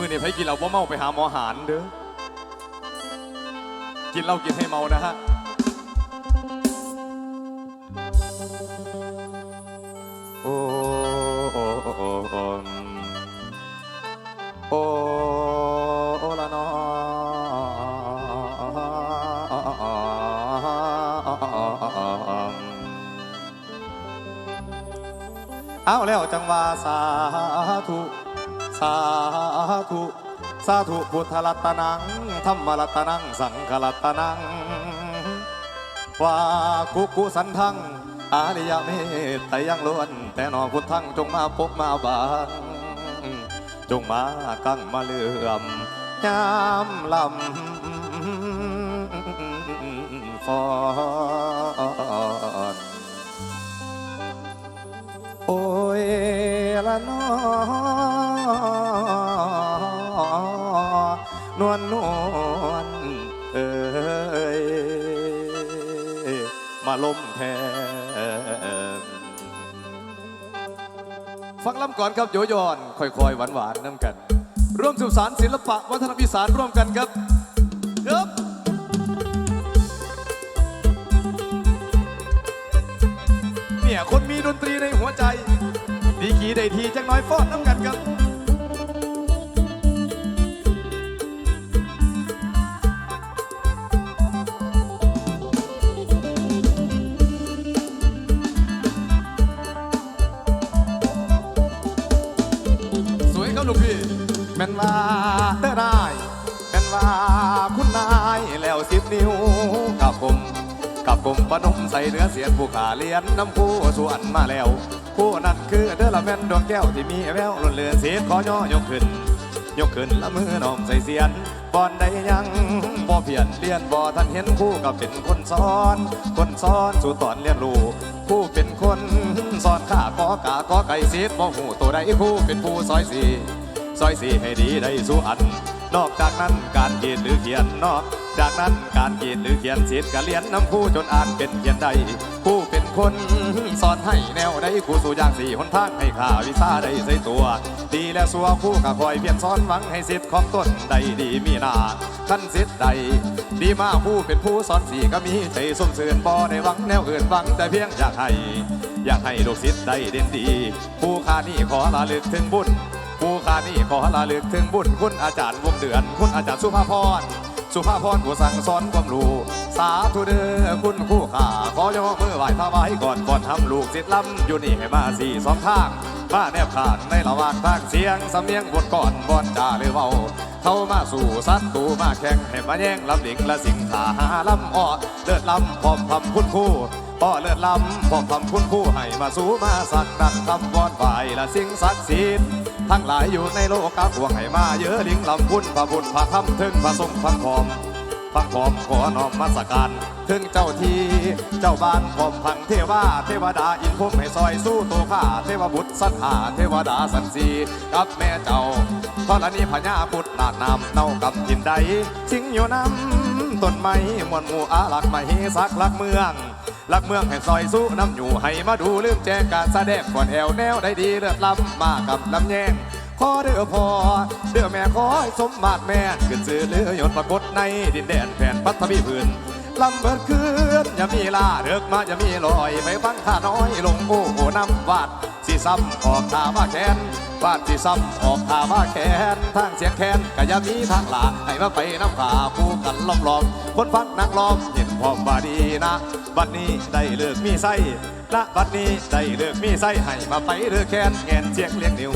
มือนี่ไผกินเหล้าบ่เมาไปหาหมอหารเด้อ กินเหล้ากินให้เมานะฮะ โอ้โอ้โอ้โอ้โอ้โอ้โอ้ละนอเอาแล้วจังว่าสาธุ สาธุสาธุพุทธรัตนังธรรมรัตนังสังฆรัตนังว่ากุกุสันทังอาริยเมตไตยังล้วนแต่นอพุทธังจงมาพบมาบางจงมากังมาเลื่อมยามลำฟอ มแทนฟังลำก่อนครับโยยอนค่อยๆหวานๆน้ำกัน ร่วมสืบสารศิลปะวัฒนธรรมอีสานร่วมกันครับครับเนี่ยคนมีดนตรีในหัวใจดีกีได้ทีจังน้อยฟอดน้ำกันครับ นิ้วกับผมกับผมปนมใส่เนื้อเสียงผู้ขาเลียนน้ำผู้ส่วนมาแล้ว ผู้นั้นคือเดอละแมนดวงแก้วที่มีแววล้นเลือนเสียขอย่อยกขึ้น ยกขึ้นละมือน้อมใส่เสียนบอนใดยังบ่เพียนเรียนบ่ท่านเห็นคู่กับเป็นคนสอน คนสอนสู่ตอนเรียนรู้ผู้เป็นคนสอนข้ากอกากอไก่เสียบ่หูตัวใดคู่เป็นผู้ซอยสีซอยสีให้ดีได้สู้อัน นอกจากนั้นการเขียนหรือเขียนนอกจากนั้นการเขียนหรือเขียนสิทธิ์การเรียนน้ำผู้จนอ่านเป็นเขียนใดผู้เป็นคนสอนให้แนวใดผู้สู่อย่างสี่หนทางให้ข้าวิชาได้ใส่ตัว ดีและสัวผู้ก็คอยเพียนสอนหวังให้สิทธิ์ของตนใดดีมีนาท่านสิทธิ์ใด ดีมาผู้เป็นผู้สอนสี่ก็มีใจสมเสริญบ่ได้หวังแนวอื่นหวังแต่เพียงอยากให้อยากให้ลูกศิษย์ได้เด่นดี ผู้ข้านี่ขอลาลึกถึงบุญ ผู้ขานี่ขอลาลึกถึงบุญคุณอาจารย์วงเดือน คุณอาจารย์สุภาพรสุภาพรผู้สั่งสอนความรู้สาธุเด้อคุณผู้ขาขอยกมือไหว้ถวายก่อนก่อนทำลูกศิษย์ล้ำอยู่นี่ให้มาสี่สองทางมาแนบขางในระหว่างทางเสียงสำเนียงบทก่อนบอนจ่าหรือเบาเข้ามาสู่สัตว์ตูมาแข่งให้มาแย่งลำดิ่งและสิงขาหาลำอ้อเลิศลำพร้อมทำคุณคู่ พ่อเลิศลำพร้อมทำคุณคู่ให้มาสู่มาสักดังคำวอนไหวและสิ่งศักดิ์สิทธิ์ทั้งหลายอยู่ในโลกกาห่วงให้มาเยอะลิงลำพุนพระบุญพระคำถึงพระทรงพระพรอมพังพรอมขอน้อมมาสการถึงเจ้าทีเจ้าบ้านพรอมพังเทวาเทวดาอินพุมให้ซอยสู้ตัวข้าเทวบุตรสัทธาเทวดาสันสีกับแม่เจ้าพระนี้พญาพุทธนาดนามเน่ากับทินใดสิงอยู่น้ำต้นไม้มวลหมู่อาลักมาเฮสักลักเมือง ลักเมืองให้ซอยสู้น้ำอยู่ให้มาดูลืมแจ้งการแสดงก่อนแอวแนวได้ดีเลือดล้ำมากับลำแยงขอเด้อพอเด้อแม่ขอให้สมมาตรแม่ขึ้นสื่อเลือยศปรากฏในดินแดนแผ่นพัทมีพื้นลำเบิดคืนอย่ามีลาเลิกมาอย่ามีลอยไปฟังข้าน้อยลงโอ้โหน้ำวาดสีซ้ำออกขาว่าแขนวาดสีซ้ำออกขาว่าแขนทางเสียงแขนก็อย่ามีทางหลาให้มาไปน้ำขาคู่กันล้อมล้อมคนฟังนักล้อมเห็น พร้อมบาดีนะ บัดนี้ได้เลิกมีไส้ละบัดนี้ได้เลิกมีไส้ให้มาไปเรือแขนแงนเสียงเลี้ยงนิ้ว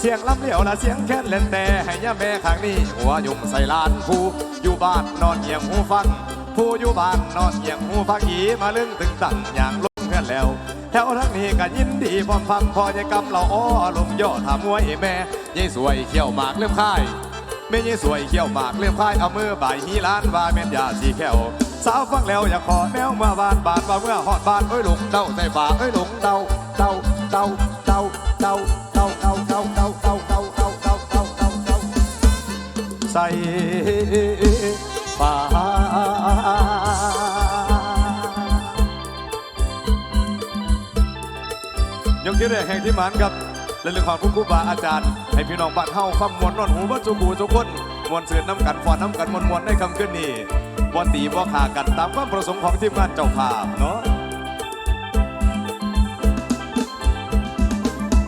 เสียงลำเลียวละเสียงแค้นเล่นแต่ให้ย่าแม่ข้างนี้หัวยุ่มใส่ลานผู้อยู่บ้านนอนเงียงหูฟัง ผู้อยู่บ้านนอนเงียงหูฟังอีมาลึงตึงตังอย่างลงเงินแล้วแถวทั้งนี้ก็ยินดีพร้อมฟังพอใจกำเราอ้อลงย่อถามมวยแม่ยายสวยเขี้ยวหมากเลื่อมค่าย แม่ยายสวยเขี้ยวหมากเลื่อมค่ายเอามือบ่ายฮีล้านว่าแม่นยาสีแก้วสาวฟังแล้วอยากขอแนวเมื่อบานบานว่าเมื่อหอดบานเอ้ยหลงเดาใจฝ่าเอ้ยหลงเดาเดาเดาเดาเดาเดาเดาเดาเดาเดาเดาเดาเดาเดาเดาเดาใส่ฟ้ายังที่แรกแห่งที่หมันกับ และเรื่องของคุณครูบาอาจารย์ ให้พี่น้องบ้านเฮาฟังมวลนอนหูว่าจุบูทุกคนมวลเสือน้ำกันฟอนน้ำกันมวลมวลในคำขึ้นนี้บ่ตีบ่ขากันตามความประสงค์ของทีมงานเจ้าภาพเนาะ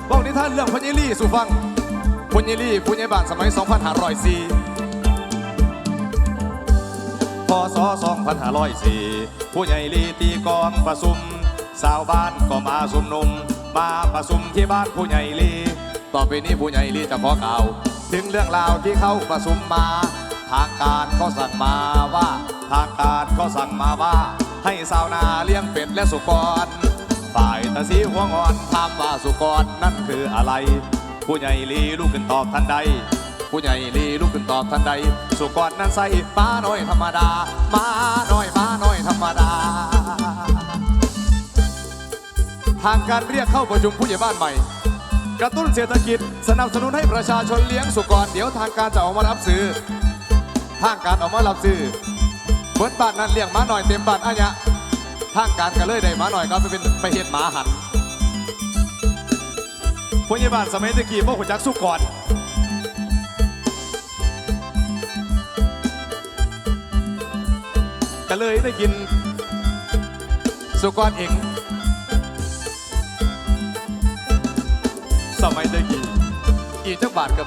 บอกนิทานเรื่องพญาลี่สู่ฟังพญาลี่ผู้ใหญ่บ้านสมัย 2504พศ2504ผู้ใหญ่ลีตีกองประสุม สาวบ้านก็มาสุมนุม มาประสุมที่บ้านผู้ใหญ่ลี ต่อไปนี้ผู้ใหญ่ลีจะขอกล่าว ถึงเรื่องราวที่เขาประสุมมา ทางการก็สั่งมาว่า ทางการก็สั่งมาว่า ให้สาวนาเลี้ยงเป็ดและสุกร ฝ่ายตาสีหัวงอนถามว่าสุกรนั่นคืออะไร ผู้ใหญ่ลีลูกขึ้นตอบทันใดผู้ใหญ่ลีลุกขึ้นตอบทันใด สุกรนั้นใส่ป้าน้อยธรรมดามาน้อยางการเรียกเข้าประชุมผู้ใหญ่บ้านใหม่ กระตุ้นเศรษฐกิจ สนับสนุนให้ประชาชนเลี้ยงสุกร เดี๋ยวทางการจะออกมารับซื้อ ทางการออกมารับซื้อเบิดบ้านนั้นเลี้ยงหมาหน่อยเต็มบ้านอะเนี่ยทางการก็เลยได้หมาหน่อยก็ไปเป็นไปเห็ดหมาหันผู้ใหญ่บ้านสมัยตะกี้พวกหัวจักสุกรก็เลยได้กินสุกรเอง สมัยเด็กอีอีจักบาทกับ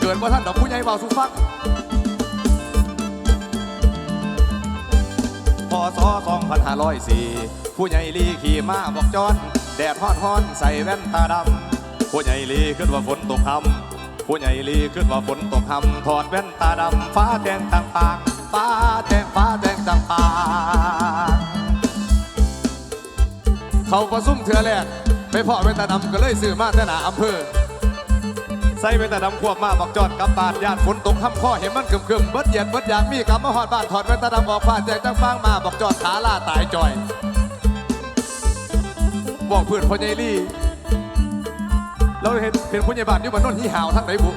เกิดว่าท่านดอกผู้ใหญ่เบาสุฟังพศ2504ผู้ใหญ่ลีขี่ม้าบอกจอน แดดฮ้อนฮ้อนใส่แว่นตาดำผู้ใหญ่ลีขึ้นว่าฝนตกคำผู้ใหญ่ลีขึ้นว่าฝนตกคำถอดแว่นตาดำฟ้าแดงต่างปางฟ้าแดงฟ้าแดงต่างปางเขาประซุ่มเถื่อแรก ไปพ่อเว่นตาดำก็เลยซื้อมาแต่หนาอำเภอ ใส่เว่นตาดำควบมาบอกจอดกับบาดย่านฝนตกห้ำข้อเห็นมันเกึมๆเบิดเหยียดเบิดอยางมีกับมาหอดบ้านถอดเว่นตาดำออกผ้าแจกจังฟางมาบอกจอดขาล่าตายจอยบอกเพื่อนพ่อใหญ่ลี่เราเห็นเป็นผู้ใหญ่บ้านอยู่บ้านนนที่หาวทั้งไหนบุ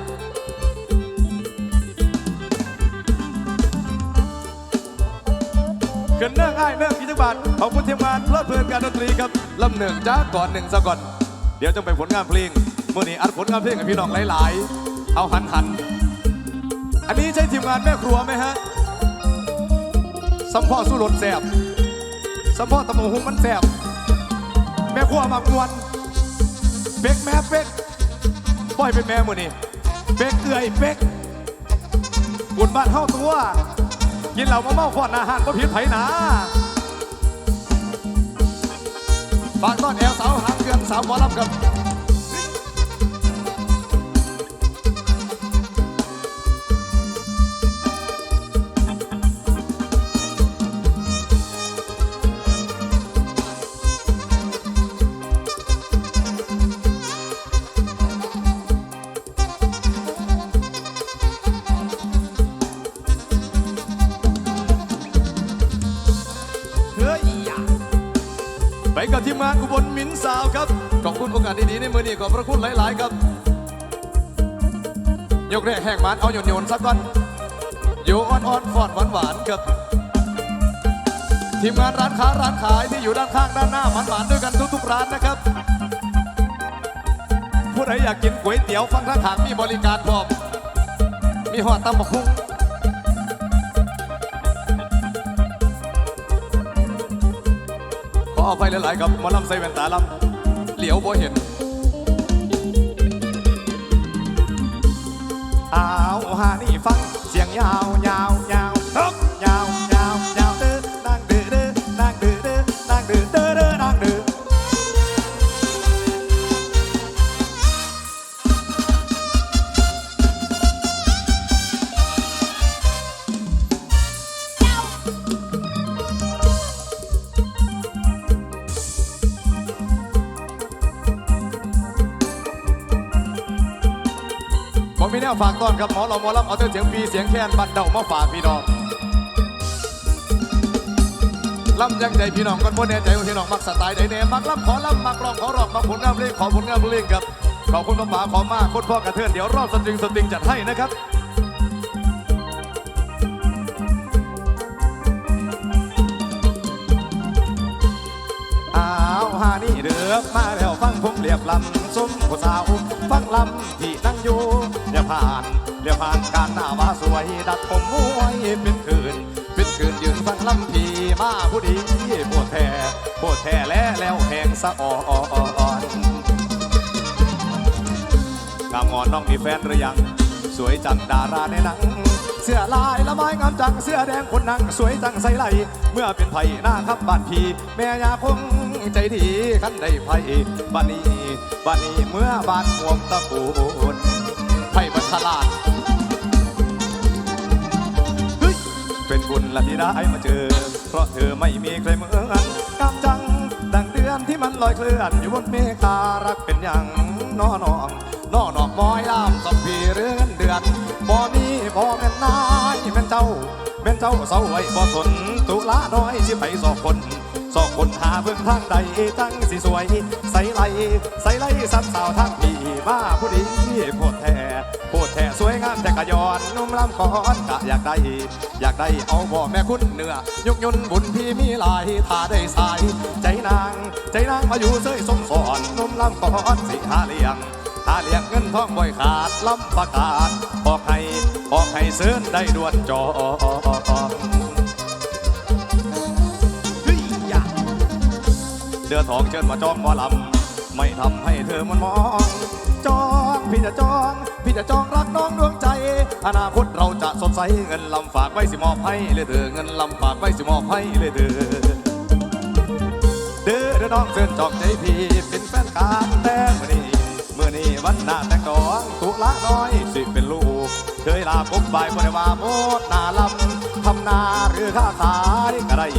เกินเนื่องง่ายเนื่องกิจบัตรขอบคุณทีมงานเพลิดเพลินการดนตรีครับลำหนึ่งจ้าก่อนหนึ่งซะก่อน เดี๋ยวจะไปผลงานเพลงเมื่อนี้อัดผลงานเพลงกับพี่น้องหลายๆ เอาหันหันอันนี้ใช่ทีมงานแม่ครัวไหมฮะสัมพ่อสู้รถแสบสัมพ่อตะมูหุงมันแสบแม่ครัวมากวนเป็กแม่เป็กปล่อยเป็นแม่มือนี่เป็กเอื่อยเป็กบุญบ้านเฮาตัว กินเหล่ามาเมาฟอนอาหารก็ผิดไผหนาบางต้อนแอลสาวหางเกือสาวหมอลำกับ ทีมงานอุบลหมินสาวครับ ขอบคุณโอกาสดีๆในมือนี้ขอบพระคุณหลายๆครับ ยกแรกแหกมันเอาโยนโยนๆสักก่อนโยอ่อนๆฟอนหวานๆครับทีมงานร้านค้าร้านขายที่อยู่ด้านข้างด้านหน้าหวานๆด้วยกันทุกๆร้านนะครับผู้ใดอยากกินก๋วยเตี๋ยวฟังข้างทางมีบริการพร้อมมีหอดตำบักหุ่ง ออภัยหลายๆครับมาลำใส่แว่นตาลำเหลียวบ่เห็นอ้าวหานี่ฟังเสียงยาว มมีแนวฝากต้อนครับหมอเราหมอลำเอาเสียงปีเสียงแคนบัดเดามาฝากพี่น้องลำยังใจพี่น้องกันบนแน่ใจว่าพี่น้องมักสไตล์ใดแน่มักลำขอลำมักร้องขอร้องมักผลงานเพลงขอผลงานเพลงครับขอบคุณป้าป๋าขอมากคุณพ่อกระเทือนเดี๋ยวรอบสตริงสตริงจัดให้นะครับอ้าวหานี่เดือกมาแล้วฟังผมเรียบลำ ส้มผู้สาวฟังลำที่นั่งอยู่เรียผ่านเรียผ่านการหน้าว่าสวยดัดผมมวยเป็นคืน เป็นคืนยืนฟังลำพีมาผู้ดีโพดแท้โพดแท้และแล้วแหงสะอ่อนงามงอนน้องมีแฟนหรือยัง สวยจังดาราในหนังเสื้อลายละไม้งามจังเสื้อแดงคนนั่งสวยจังใส่ไหลเมื่อเป็นไผ่หน้าคับบ้านพีแม่ยาคง ใจดีขันได้ไผ่บ้านนี้บ้านนี้เมื่อบ้านห่วงตะปูนไผ่บันทลาดเฮ้ยเป็นบุญละที่ได้มาเจอ เพราะเธอไม่มีใครเหมือนกามจัง ดังเดือนที่มันลอยเคลื่อนอยู่บนเมฆารักเป็นอย่างน้อนองนอนอกมอยลามสองพีเรือนเดือนบ่มีบ่แม่นนายแม่นเจ้าแม่นเจ้าเศร้าไว้บ่สนตุลาน้อยสิไปสองคน สองคนหาเบิ่งทางใดจังสิสวย ใส่ไหลใส่ไหลสับสาวทางพี่มาผู้ดีโพดแท้โพดแท้สวยงามแต่กะยอนนุ่มลำคอนกะอยากได้ อยากได้เอาบ่แม่คุณเนื้อยกยนบุญพี่มีหลายถ้าได้สาย ใจนาง ใจนางมาอยู่เสยสมสอนนุ่มลำคอนสิหาเลี้ยงถ้าเลี้ยงเงินทองบ่อยขาดลำประกาศออกให้ออกให้เสื้อได้ด่วนจอ เดือทองเชิญมาจองหมอลำไม่ทำให้เธอมันมอง จองพี่จะจอง พี่จะจองรักน้องดวงใจ อนาคตเราจะสดใสเงินลำฝากไว้สิมอบให้เลยเธอเงินลำฝากไว้สิมอบให้เลยเธอเด้อเด้อน้องเชิญจอกใจพี่เป็นแฟนกันแต่เมื่อนี้เมื่อนี้วันหน้าแต่งดองตุละน้อยสิเป็นลูกเคยลาพบบ่ายบ่ได้ว่าโมดหน้าลำทำนาหรือค้าขายก็ได้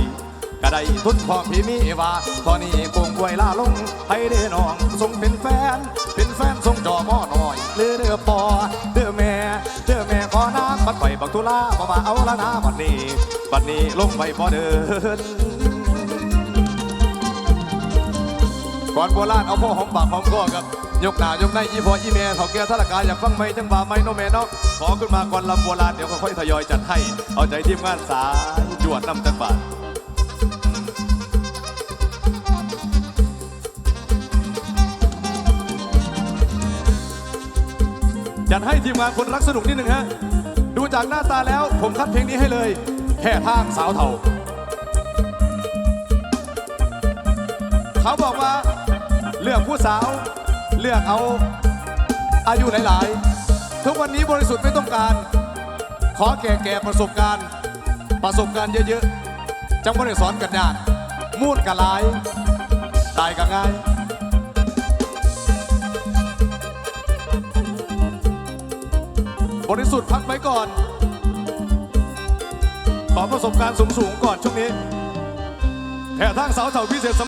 ได้ทุนพ่อพี่มีว่าตอนนี้คงป่วยลาลงให้เด้น้องส่งเป็นแฟน เป็นแฟนส่งจอหม้อหน่อยหรือเด้อปอเด้อแม่เด้อแม่ขอน้ำบัดไปบักทุลาบ่มาเอาละนะบัดนี้บัดนี้ลงไปพอเดินก่อนโบราณเอาพ่อหอมปากหอมคอครับยกหน้ายกในอีพออีเมเถาแก่ทะละกาอยากฟังไหมจังบ่าไหมโนแม่นาะขอขึ้นมาก่อนลำโบราณเดี๋ยวค่อยๆทยอยจัดให้ เอาใจทีมงานสายจวดนำจังบาท จัดให้ทีมงานคนรักสนุกนิดหนึ่งฮะ ดูจากหน้าตาแล้วผมคัดเพลงนี้ให้เลยแค่ทางสาวเทาเขาบอกว่าเลือกผู้สาว เลือกเอาอายุหลายๆ ทุกวันนี้บริสุทธิ์ไม่ต้องการ ขอแก่ๆประสบการณ์ ประสบการณ์เยอะๆจังไม่ได้สอนกันยากมูดกันหลายตายกันง่าย บริสุทธิ์พักไว้ก่อน ขอประสบการณ์สูงๆก่อนช่วงนี้แถ่ทางสาวเถาพิเศษ